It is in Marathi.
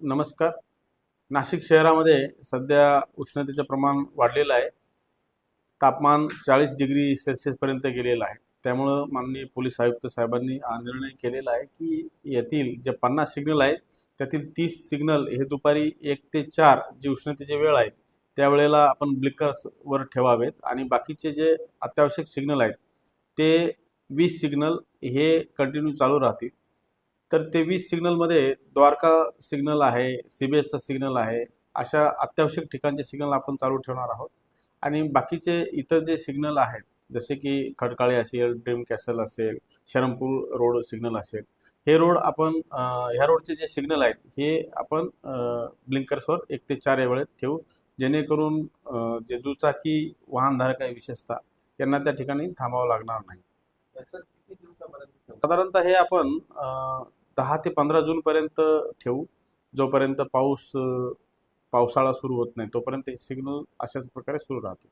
नमस्कार. नाशिक शहरामध्ये सध्या उष्णतेचं प्रमाण वाढलेलं आहे. तापमान चाळीस डिग्री सेल्सिअसपर्यंत गेलेलं आहे. त्यामुळं माननीय पोलीस आयुक्त साहेबांनी हा निर्णय केलेला आहे की यातील जे पन्नास सिग्नल आहेत त्यातील तीस सिग्नल हे दुपारी एक ते चार जी उष्णतेची वेळ आहे त्यावेळेला आपण ब्लिकर्सवर ठेवावेत आणि बाकीचे जे अत्यावश्यक सिग्नल आहेत ते वीस सिग्नल हे कंटिन्यू चालू राहतील. तर ते वीस सिग्नलमध्ये द्वारका सिग्नल आहे सी बी एसचा सिग्नल आहे अशा अत्यावश्यक ठिकाणचे सिग्नल आपण चालू ठेवणार आहोत. आणि बाकीचे इतर जे सिग्नल आहेत जसे की खडकाळे असेल ड्रीम कॅसल असेल शरमपूर रोड सिग्नल असेल हे रोड आपण ह्या रोडचे जे सिग्नल आहेत हे आपण ब्लिंकर्सवर एक ते चार या वेळेत ठेवू जेणेकरून जे दुचाकी वाहनधारक आहे विशेषतः यांना त्या ठिकाणी थांबावं लागणार नाही. साधारणतः हे आपण दहा ते पंधरा जूनपर्यंत ठेवू. जोपर्यंत पाऊस पावसाळा सुरू होत नाही तोपर्यंत हे सिग्नल अशाच प्रकारे सुरू राहतील.